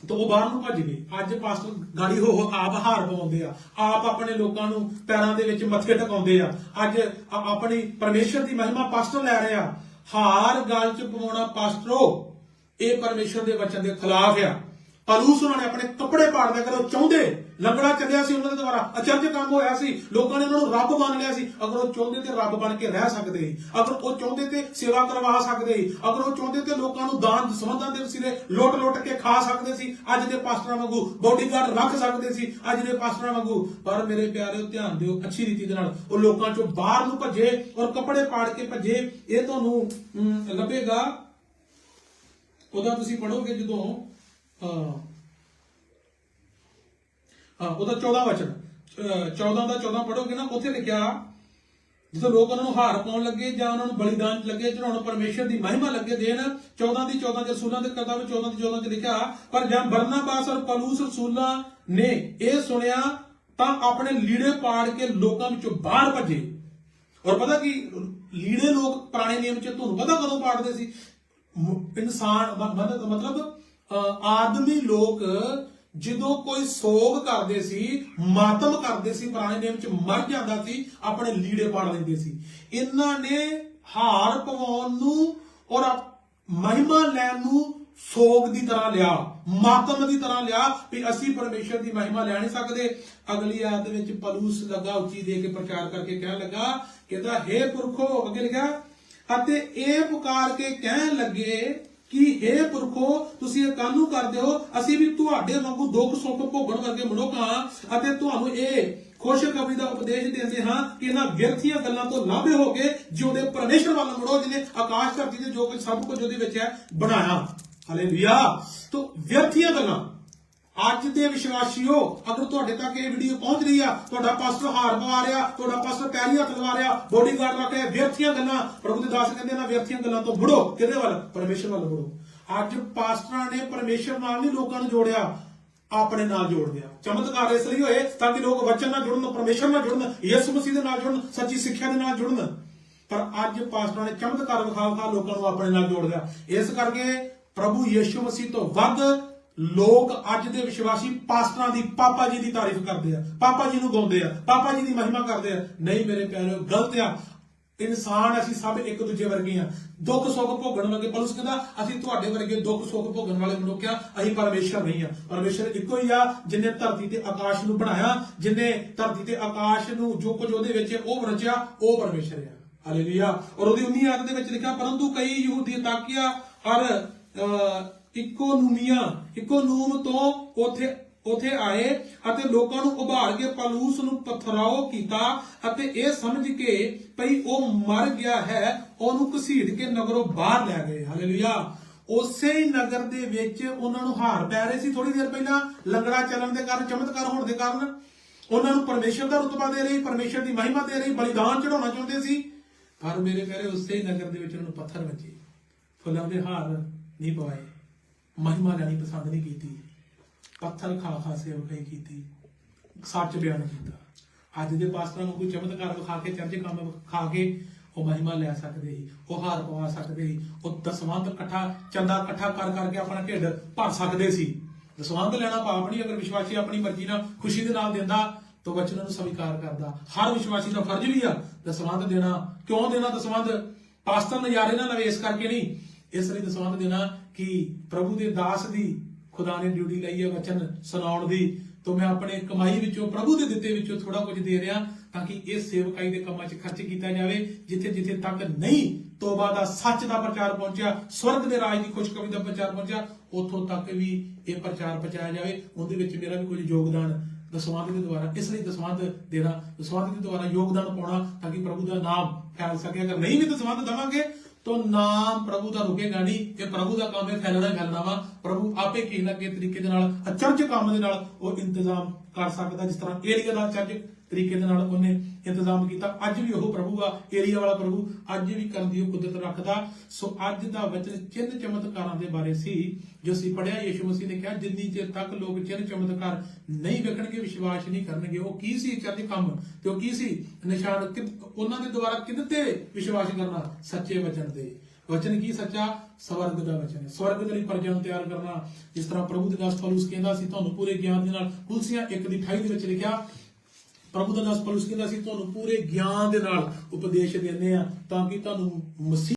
ਤਾਂ ਉਹ ਬਾਹਰ ਨੂੰ ਭੱਜ ਗਏ। ਅੱਜ ਪਾਸਟਰ ਗਾੜੀ ਹੋ ਹੋ ਆਪ ਹਾਰ ਪਾਉਂਦੇ ਆ। ਆਪ ਆਪਣੇ ਲੋਕਾਂ ਨੂੰ ਪੈਰਾਂ ਦੇ ਵਿੱਚ ਮੱਥੇ ਟਿਕਾਉਂਦੇ ਆ। ਅੱਜ ਆਪਣੀ ਪਰਮੇਸ਼ਰ ਦੀ ਮਹਿਮਾ ਪਾਸਟਰ ਲੈ ਰਿਹਾ ਹਾਰ ਗੱਲ ਚ ਪਵਾਉਣਾ ਪਾਸਟਰੋ, ਇਹ ਪਰਮੇਸ਼ਰ ਦੇ ਵਚਨ ਦੇ ਖਿਲਾਫ ਆ। ਪਲੂਸ ਉਹਨਾਂ ਨੇ ਆਪਣੇ ਕੱਪੜੇ ਪਾੜ ਦਿਆ ਕਰੋ ਚਾਹੁੰਦੇ ਲੰਗੜਾ ਚੱਲਿਆ ਸੀ ਉਹਨਾਂ ਦੇ ਦੁਆਰਾ। ਅਚਰਜ ਕੰਮ ਹੋਇਆ ਸੀ ਲੋਕਾਂ ਨੇ ਉਹਨਾਂ ਨੂੰ ਰੱਬ ਮੰਨ ਲਿਆ ਸੀ। ਅਗਰ ਉਹ ਚਾਹੁੰਦੇ ਤੇ ਰੱਬ ਬਣ ਕੇ ਰਹਿ ਸਕਦੇ ਅਗਰ ਉਹ ਚਾਹੁੰਦੇ ਤੇ ਸੇਵਾ ਕਰਵਾ ਸਕਦੇ ਅਗਰ ਉਹ ਚਾਹੁੰਦੇ ਤੇ ਲੋਕਾਂ ਨੂੰ ਦਾਨ ਦਸਵੰਦਾਂ ਦੇ ਵਸੀਲੇ ਲੁੱਟ ਲੁੱਟ ਕੇ ਖਾ ਸਕਦੇ ਸੀ ਅੱਜ ਦੇ ਪਾਸਟਰਾਂ ਵਾਂਗੂ ਬੋਡੀਗਾਰਡ ਰੱਖ ਸਕਦੇ ਸੀ ਅੱਜ ਦੇ ਪਾਸਟਰਾਂ ਵਾਂਗੂ। ਪਰ ਮੇਰੇ ਪਿਆਰਿਓ ਧਿਆਨ ਦਿਓ ਅੱਛੀ ਰੀਤੀ ਦੇ ਨਾਲ ਉਹ ਲੋਕਾਂ ਚੋਂ ਬਾਹਰ ਨੂੰ ਭੱਜੇ ਔਰ ਕੱਪੜੇ ਪਾੜ ਕੇ ਭੱਜੇ ਇਹ ਤੁਹਾਨੂੰ ਅਮ, ਲੱਭੇਗਾ। ਉਹਦਾ ਤੁਸੀਂ ਪੜੋਗੇ ਜਦੋਂ ਹਾਂ। ਹਾਂ, ਉਹਦਾ 14 ਵਚਨ। ਅਹ 14 ਦਾ 14 ਪੜੋਗੇ ਨਾ, ਉੱਥੇ ਲਿਖਿਆ, ਜਦੋਂ ਲੋਕ ਉਹਨਾਂ ਨੂੰ ਹਾਰ ਪਾਉਣ ਲੱਗੇ ਜਾਂ ਉਹਨਾਂ ਨੂੰ ਬਲੀਦਾਨ ਲੱਗੇ ਚੜਾਉਣ ਪਰਮੇਸ਼ਰ ਦੀ ਮਹਿਮਾ ਲੱਗੇ ਦੇਣ 14 ਦੀ 14 ਚ ਰਸੂਲਾਂ ਦੇ ਕਿਤਾਬ ਵਿੱਚ 14 ਦੀ 14 ਚ ਲਿਖਿਆ, ਪਰ ਜਾਂ ਬਰਨਾਬਾਸ ਔਰ ਪਲੂਸ ਰਸੂਲਾਂ ਨੇ ਇਹ ਸੁਣਿਆ, ਤਾਂ ਆਪਣੇ ਲੀੜੇ ਪਾੜ ਕੇ ਲੋਕਾਂ ਵਿੱਚੋਂ ਬਾਹਰ ਭੱਜੇ। ਔਰ ਪਤਾ ਕੀ, ਲੀੜੇ ਲੋਕ ਪੁਰਾਣੇ ਨਿਯਮ ਚ ਤੁਹਾਨੂੰ ਪਤਾ ਕਦੋਂ ਪਾੜਦੇ ਸੀ? ਇਨਸਾਨ ਮਤਲਬ ਆਦਮੀ ਲੋਕ ਜਦੋਂ ਕੋਈ ਸੋਗ ਕਰਦੇ ਸੀ, ਮਾਤਮ ਕਰਦੇ ਸੀ, ਪੁਰਾਣੇ ਨਿਯਮ ਚ ਮਰ ਜਾਂਦਾ ਸੀ, ਆਪਣੇ ਲੀੜੇ ਪਾੜ ਲੈਂਦੇ ਸੀ। ਇਹਨਾਂ ਨੇ ਹਾਰ ਪਵਾਉਣ ਨੂੰ ਔਰ ਮਹਿਮਾ ਲੈਣ ਨੂੰ ਸੋਗ ਦੀ ਤਰ੍ਹਾਂ ਲਿਆ, ਮਾਤਮ ਦੀ ਤਰ੍ਹਾਂ ਲਿਆ ਵੀ ਅਸੀਂ ਪਰਮੇਸ਼ਰ ਦੀ ਮਹਿਮਾ ਲੈ ਨਹੀਂ ਸਕਦੇ। ਅਗਲੀ ਆਇਤ ਵਿੱਚ ਪਲੂਸ ਲੱਗਾ, ਉੱਚੀ ਦੇ ਕੇ ਪ੍ਰਚਾਰ ਕਰਕੇ ਕਹਿਣ ਲੱਗਾ, ਕਹਿੰਦਾ, ਹੇ ਪੁਰਖੋ, ਅੱਗੇ ਲਿਖਿਆ, ਅਤੇ ਇਹ ਪੁਕਾਰ ਕੇ ਕਹਿਣ ਲੱਗੇ ਕਿ ਹੇ ਪੁਰਖੋ, ਤੁਸੀਂ ਇਹ ਕਾਹਨੂੰ ਕਰਦੇ ਹੋ, ਅਸੀਂ ਵੀ ਤੁਹਾਡੇ ਵਾਂਗੂ ਦੁੱਖ ਸੁੱਖ ਭੋਗਣ ਵਰਗੇ ਮਨੁੱਖ ਹਾਂ ਅਤੇ ਤੁਹਾਨੂੰ ਇਹ ਖੁਸ਼ ਕਵੀ ਦਾ ਉਪਦੇਸ਼ ਦਿੰਦੇ ਹਾਂ ਕਿ ਇਹਨਾਂ ਵਿਅਰਥੀਆਂ ਗੱਲਾਂ ਤੋਂ ਲਾਭੇ ਹੋ ਕੇ ਜਿਉਂਦੇ ਪਰਮੇਸ਼ਰ ਵੱਲ ਮੁੜੋ, ਜਿਹਨੇ ਆਕਾਸ਼ ਧਰਤੀ ਤੇ ਜੋ ਕੁਝ ਸਭ ਕੁਝ ਉਹਦੇ ਵਿੱਚ ਹੈ, ਬਣਾਇਆ। ਹਾਲੇਲੂਇਆ ਤੋਂ ਵਿਅਰਥੀਆਂ ਗੱਲਾਂ। ਅੱਜ ਦੇ ਵਿਸ਼ਵਾਸੀਓ, ਅਗਰ ਤੁਹਾਡੇ ਤੱਕ ਇਹ ਵੀਡੀਓ ਪਹੁੰਚ ਰਹੀ ਆ, ਤੁਹਾਡਾ ਪਾਸਟਰ ਹਾਰ ਪਵਾ ਰਿਹਾ, ਤੁਹਾਡਾ ਪਾਸਟਰ ਪੈਰੀ ਹੱਥ ਲਵਾ ਰਿਹਾ ਬੋਡੀਗਾਰਡ ਰੱਖ ਰਿਹਾ ਵਿਅਰਥੀਆਂ ਗੱਲਾਂ, ਪ੍ਰਭੂ ਦੇ ਦਾਸ ਕਹਿੰਦੇ ਨਾ ਵਿਅਰਥੀਆਂ ਗੱਲਾਂ ਤੋਂ ਮੁੜੋ, ਕਿਹਦੇ ਵੱਲ? ਪਰਮੇਸ਼ਰ ਵੱਲ ਮੁੜੋ। ਅੱਜ ਪਾਸਟਰਾਂ ਨੇ ਪਰਮੇਸ਼ਰ ਨਾਲ ਨਹੀਂ ਲੋਕਾਂ ਨੂੰ ਜੋੜਿਆ, ਆਪਣੇ ਨਾਲ ਜੋੜ ਦਿਆ ਚਮਤਕਾਰ ਇਸ ਲਈ ਹੋਏ, ਤਾਂ ਕਿ ਲੋਕ ਵਚਨ ਨਾਲ ਜੁੜਨ, ਪਰਮੇਸ਼ਰ ਨਾਲ ਜੁੜਨ, ਯਿਸੂ ਮਸੀਹ ਦੇ ਨਾਲ ਜੁੜਨ, ਸੱਚੀ ਸਿੱਖਿਆ ਦੇ ਨਾਲ ਜੁੜਨ। ਪਰ ਅੱਜ ਪਾਸਟਰਾਂ ਨੇ ਚਮਤਕਾਰ ਵਿਖਾ ਵਿਖਾ ਲੋਕਾਂ ਨੂੰ ਆਪਣੇ ਨਾਲ ਜੋੜ ਲਿਆ। ਇਸ ਕਰਕੇ ਪ੍ਰਭੂ ਯਿਸੂ ਮਸੀਹ ਤੋਂ ਵੱਧ ਲੋਕ ਅੱਜ ਦੇ ਵਿਸ਼ਵਾਸੀ ਪਾਸਟਰਾਂ ਦੀ ਪਾਪਾ ਜੀ ਦੀ ਤਾਰੀਫ ਕਰਦੇ ਆ ਪਾਪਾ ਜੀ ਨੂੰ ਗਾਉਂਦੇ ਆ ਪਾਪਾ ਜੀ ਦੀ ਮਹਿਮਾ ਕਰਦੇ ਆ। ਨਹੀਂ ਮੇਰੇ ਪਿਆਰਿਓ ਗਲਤ ਆ। ਇਨਸਾਨ ਅਸੀਂ ਸਭ ਇੱਕ ਦੂਜੇ ਵਰਗੇ ਆ। ਦੁੱਖ ਸੁੱਖ ਭੋਗਣ ਵਾਲੇ ਪਲਸ ਕਹਿੰਦਾ? ਅਸੀਂ ਤੁਹਾਡੇ ਵਰਗੇ ਦੁੱਖ ਸੁੱਖ ਭੋਗਣ ਵਾਲੇ ਮਨੁੱਖ ਆ। ਅਸੀਂ ਪਰਮੇਸ਼ਰ ਨਹੀਂ ਆ। ਪਰਮੇਸ਼ਰ ਇੱਕੋ ਹੀ ਆ ਜਿਨੇ ਧਰਤੀ ਤੇ ਆਕਾਸ਼ ਨੂੰ ਬਣਾਇਆ ਜਿਨੇ ਧਰਤੀ ਤੇ ਆਕਾਸ਼ ਨੂੰ ਜੋ ਕੁਝ ਉਹਦੇ ਵਿੱਚ ਉਹ ਰਚਿਆ ਉਹ ਪਰਮੇਸ਼ਰ ਆ। ਹਾਲੇਲੂਇਆ ਔਰ ਉਹਦੀ 19 ਆਇਤ ਦੇ ਵਿੱਚ ਲਿਖਿਆ ਪਰੰਤੂ ਕਈ ਯਹੂਦੀ ਤਾਕੀਆ ਔਰ ਅਹ, ਇਕੋਨੂਮੀਆਂ ਇਕੋਨੂਮ ਤੋਂ ਉਥੇ ਉਥੇ ਆਏ ਅਤੇ ਲੋਕਾਂ ਨੂੰ ਉਭਾਰ ਕੇ ਪਾਲੂਸ ਨੂੰ ਪਥਰਾਓ ਕੀਤਾ ਅਤੇ ਇਹ ਸਮਝ ਕੇ ਭਈ ਉਹ ਮਰ ਗਿਆ ਹੈ, ਉਹਨੂੰ ਘਸੀਟ ਕੇ ਨਗਰੋਂ ਬਾਹਰ ਲੈ ਗਏ। ਹਾਲੇਲੂਇਆ ਉਸੇ ਹੀ ਨਗਰ ਦੇ ਵਿੱਚ ਉਹਨਾਂ ਨੂੰ ਹਾਰ ਪੈ ਰਹੇ ਸੀ ਥੋੜੀ ਦੇਰ ਪਹਿਲਾਂ, ਲੰਗੜਾ ਚੱਲਣ ਦੇ ਕਾਰਨ, ਚਮਤਕਾਰ ਹੋਣ ਦੇ ਕਾਰਨ। ਉਹਨਾਂ ਨੂੰ ਪਰਮੇਸ਼ਰ ਦਾ ਰਤਬਾ ਦੇ ਰਹੀ, ਪਰਮੇਸ਼ਰ ਦੀ ਮਹਿਮਾ ਦੇ ਰਹੀ, ਬਲੀਦਾਨ ਚੜਾਉਣਾ ਚਾਹੁੰਦੇ ਸੀ। ਪਰ ਮੇਰੇ ਪਿਆਰੇ, ਉਸੇ ਹੀ ਨਗਰ ਦੇ ਵਿੱਚ ਉਹਨਾਂ ਨੂੰ ਪੱਥਰ ਵੱਜੇ। ਫੁੱਲਾਂ ਦੇ ਹਾਰ ਨਹੀਂ ਪਵਾਏ। ਮਹਿਮਾ ਲੈਣੀ ਪਸੰਦ ਨਹੀਂ ਕੀਤੀ। ਪੱਥਰ ਖਾ ਖਾ ਸੇਵਕਾਈ ਕੀਤੀ। ਸੱਚ ਬਿਆਨ ਕੀਤਾ। ਅੱਜ ਦੇ ਪਾਸਟਰਾਂ ਨੂੰ ਕੋਈ ਚਮਤਕਾਰ ਵਿਖਾ ਕੇ ਚਰਚ ਕੰਮ ਖਾ ਕੇ ਉਹ ਮਹਿਮਾ ਲੈ ਸਕਦੇ ਸੀ, ਉਹ ਹਾਰ ਪਵਾ ਸਕਦੇ ਸੀ, ਉਹ ਦਸਵੰਧ ਇਕੱਠਾ, ਚੰਦਾ ਇਕੱਠਾ ਕਰ ਕਰਕੇ ਆਪਣਾ ਢਿੱਡ ਭਰ ਸਕਦੇ ਸੀ। ਦਸਵੰਧ ਲੈਣਾ ਪਾਪ ਨਹੀਂ, ਅਗਰ ਵਿਸ਼ਵਾਸੀ ਆਪਣੀ ਮਰਜ਼ੀ ਨਾਲ ਖੁਸ਼ੀ ਦੇ ਨਾਲ ਦਿੰਦਾ, ਤਾਂ ਵਚਨ ਨੂੰ ਸਵੀਕਾਰ ਕਰਦਾ। ਹਰ ਵਿਸ਼ਵਾਸੀ ਦਾ ਫਰਜ਼ ਵੀ ਆ, ਦਸਵੰਧ ਦੇਣਾ। ਕਿਉਂ ਦੇਣਾ ਦਸਵੰਧ? ਪਾਸਟਰ ਨਜ਼ਾਰੇ ਨਾਲ ਲਵੇ ਇਸ ਕਰਕੇ ਨਹੀਂ। ਇਸ ਲਈ ਦਸਵੰਧ ਦੇਣਾ ਕਿ ਪ੍ਰਭੂ ਦੇ ਦਾਸ ਦੀ, ਖੁਦਾ ਨੇ ਡਿਊਟੀ ਲਈ ਹੈ ਵਚਨ ਸੁਣਾਉਣ ਦੀ, ਤੋਂ ਮੈਂ ਆਪਣੇ ਕਮਾਈ ਵਿੱਚੋਂ, ਪ੍ਰਭੂ ਦੇ ਦਿੱਤੇ ਵਿੱਚੋਂ ਥੋੜਾ ਕੁਝ ਦੇ ਰਿਹਾ ਤਾਂ ਕਿ ਇਹ ਸੇਵਕਾਈ ਦੇ ਕੰਮਾਂ 'ਚ ਖਰਚ ਕੀਤਾ ਜਾਵੇ, ਜਿੱਥੇ ਜਿੱਥੇ ਤੱਕ ਨਹੀਂ ਤੋਬਾ ਦਾ ਸੱਚ ਦਾ ਪ੍ਰਚਾਰ ਪਹੁੰਚਿਆ, ਸਵਰਗ ਦੇ ਰਾਜ ਦੀ ਖੁਸ਼ਖਬਰੀ ਦਾ ਪ੍ਰਚਾਰ ਪਹੁੰਚਿਆ, ਉੱਥੋਂ ਤੱਕ ਵੀ ਇਹ ਪ੍ਰਚਾਰ ਪਹੁੰਚਾਇਆ ਜਾਵੇ। ਉਹਦੇ ਵਿੱਚ ਮੇਰਾ ਵੀ ਕੁਝ ਯੋਗਦਾਨ ਦਸਵੰਧ ਦੇ ਦੁਆਰਾ, ਇਸ ਲਈ ਦਸਵੰਧ ਦੇਣਾ, ਦਸਵੰਧ ਦੇ ਦੁਆਰਾ ਯੋਗਦਾਨ ਪਾਉਣਾ ਤਾਂ ਕਿ ਪ੍ਰਭੂ ਦਾ ਨਾਮ ਫੈਲ ਸਕੇ। ਅਗਰ ਨਹੀਂ ਵੀ ਦਸਵੰਧ ਦਵਾਂਗੇ ਤਾਂ ਨਾਮ ਪ੍ਰਭੂ ਦਾ ਰੁਕੇਗਾ ਨਹੀਂ ਇਹ ਪ੍ਰਭੂ ਦਾ ਕੰਮ ਹੈ ਫੈਲਣਾ ਹੀ ਵਾ, ਪ੍ਰਭੂ ਆਪੇ ਕਿਸੇ ਨਾ ਕਿਸੇ ਤਰੀਕੇ ਦੇ ਨਾਲ, ਅਚਰਜ ਕੰਮ ਦੇ ਨਾਲ ਉਹ ਇੰਤਜ਼ਾਮ ਕਰ ਸਕਦਾ ਜਿਸ ਤਰ੍ਹਾਂ ਏਰੀਆ ਦਾ ਅਚਰਜ ਤਰੀਕੇ ਦੇ ਨਾਲ ਉਹਨੇ ਇੰਤਜ਼ਾਮ ਕੀਤਾ। ਅੱਜ ਵੀ ਉਹ ਪ੍ਰਭੂ ਆ, ਏਰੀਆ ਵਾਲਾ ਪ੍ਰਭੂ। ਅੱਜ ਵੀ ਕਰਨ ਦੀ ਉਹ ਕੁਦਰਤ ਰੱਖਦਾ। ਸੋ ਅੱਜ ਦਾ ਵਚਨ ਚਿੰਨ ਚਮਤਕਾਰਾਂ ਦੇ ਬਾਰੇ ਸੀ, ਜੋ ਅਸੀਂ ਪੜਿਆ ਯੀਸ਼ੂ ਮਸੀਹ ਨੇ ਕਿਹਾ, ਜਿੰਨੀ ਚਿਰ ਤੱਕ ਲੋਕ ਚਿੰਨ ਚਮਤਕਾਰ ਨਹੀਂ ਵੇਖਣਗੇ, ਵਿਸ਼ਵਾਸ ਨਹੀਂ ਕਰਨਗੇ, ਉਹ ਕੀ ਸੀ ਚੱਜ ਕੰਮ? ਤੇ ਉਹ ਕੀ ਸੀ? ਨਿਸ਼ਾਨ ਕਿ- ਉਹਨਾਂ ਦੇ ਦੁਆਰਾ ਕਿਹਦੇ ਤੇ ਵਿਸ਼ਵਾਸ ਕਰਨਾ? ਸੱਚੇ ਵਚਨ ਤੇ। ਵਚਨ ਕੀ ਸੱਚਾ? ਸਵਰਗ ਦਾ ਵਚਨ ਹੈ। ਸਵਰਗ ਦੇ ਲਈ ਪ੍ਰਜਾ ਨੂੰ ਤਿਆਰ ਕਰਨਾ। ਜਿਸ ਤਰ੍ਹਾਂ ਪ੍ਰਭੂ ਦੇ ਦਾਸ ਪੌਲੁਸ ਕਹਿੰਦਾ ਸੀ, ਤੁਹਾਨੂੰ ਪੂਰੇ ਗਿਆਨ ਦੇ ਨਾਲ ਕੁਲਸੀਆਂ 1 ਦੀ 28 ਦੇ ਵਿੱਚ ਲਿਖਿਆ ਪ੍ਰਭੂ ਦਾ ਦਾਸ ਪੌਲੁਸ ਕਹਿੰਦਾ ਸੀ, ਤੁਹਾਨੂੰ ਪੂਰੇ ਗਿਆਨ ਦੇ ਨਾਲ ਉਪਦੇਸ਼ ਦਿੰਦੇ ਆ ਤਾਂ ਕਿ ਤੁਹਾਨੂੰ ਮਸੀਹ